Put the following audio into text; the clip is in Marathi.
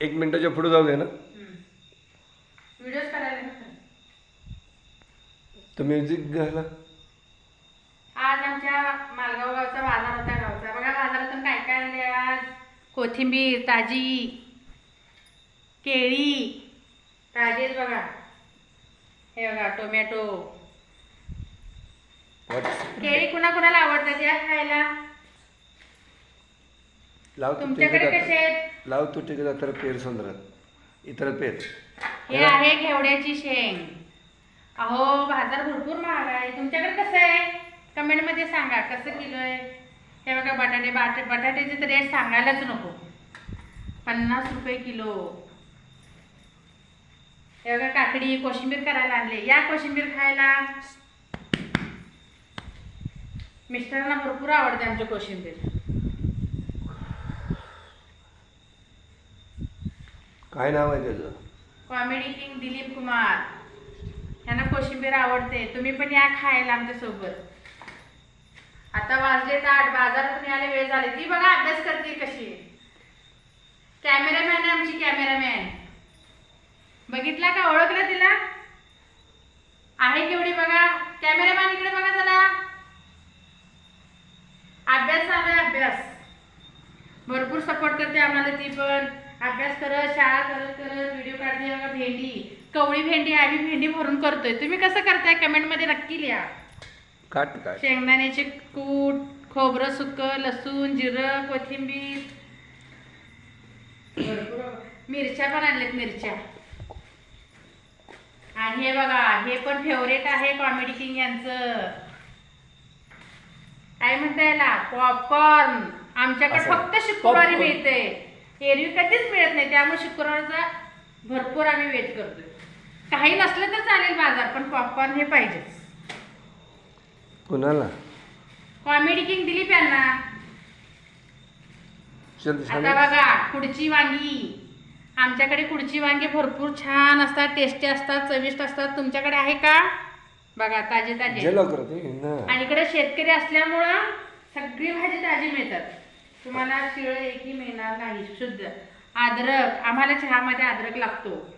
एक मिनिटाच्या पुढे जाऊ दे ना. व्हिडिओज करायला. तर म्युझिक घाला आज आमच्या मालगाव गावचा बाजार होता गावचा. बघा बाजारातून काय काय आणले आज? कोथिंबीर ताजी केळी ताजेच बघा. हे बघा टोमॅटो. केळी कुणा कुणाला आवडतात या खायला? लाव तू तुमच्याकडे कसे आहेत? लाव तू टिकत तर पेर सुंदरात इतर पेर. हे आहे घेवड्याची शेंग. अहो बाजार भरपूर महाग आहे. तुमच्याकडे कसं आहे? कमेंटमध्ये सांगा कसं किलो आहे हे बघा बटाटे बाटे बटाट्याचे तर रेट सांगायलाच नको. पन्नास रुपये किलो. हे बघा काकडी कोशिंबीर करायला आणले. या कोशिंबीर खायला. मिस्टरांना भरपूर आवडते आमची कोशिंबीर. काय नाव आहे त्याचं? Comedy king Dilip Kumar. यांना कोशिंबीर आवडते. तुम्ही पण या खायला आमच्यासोबत आता वाजले आठ. बाजारात आले वेळ झाली. ती बघा अभ्यास करते कशी. कॅमेरामॅन आहे आमची कॅमेरामॅन बघितला का? ओळखलं तिला? आहे केवढी बघा? कॅमेरामॅन इकडे बघा जरा. अभ्यास चालू आहे अभ्यास. भरपूर सपोर्ट करते आम्हाला ती पण. अभ्यास करत शाळा करत करत व्हिडिओ काढते बघा भेंडी. कवळी भेंडी आम्ही भेंडी भरून करतोय. तुम्ही कसं करताय? कमेंटमध्ये नक्की लिहा. काट काय शेंगदाण्याचे कूट खोबरं सुकं लसूण जिरं कोथिंबीर. मिरच्या पण आणल्यात मिरच्या. आणि हे बघा हे पण फेवरेट आहे कॉमेडी किंग यांचं. काय म्हणता याला? पॉपकॉर्न आमच्याकडे. फक्त शुक्रवारी. मिळते एरवी कधीच मिळत नाही. त्यामुळे शुक्रवारचा भरपूर आम्ही वेट करतोय. काही नसलं तर चालेल बाजार पण पॉपकॉर्न हे पाहिजेच कुणाला? कॉमेडी किंग दिलीप यांना. चल आता सांग बघा कुडची वांगी. आमच्याकडे कुडची वांगी भरपूर छान असतात टेस्टी असतात चविष्ट असतात. तुमच्याकडे आहे का? बघा ताजे ताजे. जे लवकर ते ना. आणि इकडे शेतकरी असल्यामुळं सगळी भाजी ताजी मिळतात. तुम्हाला शिळ एकही मिळणार नाही शुद्ध. अद्रक आम्हाला चहामध्ये अद्रक लागतो.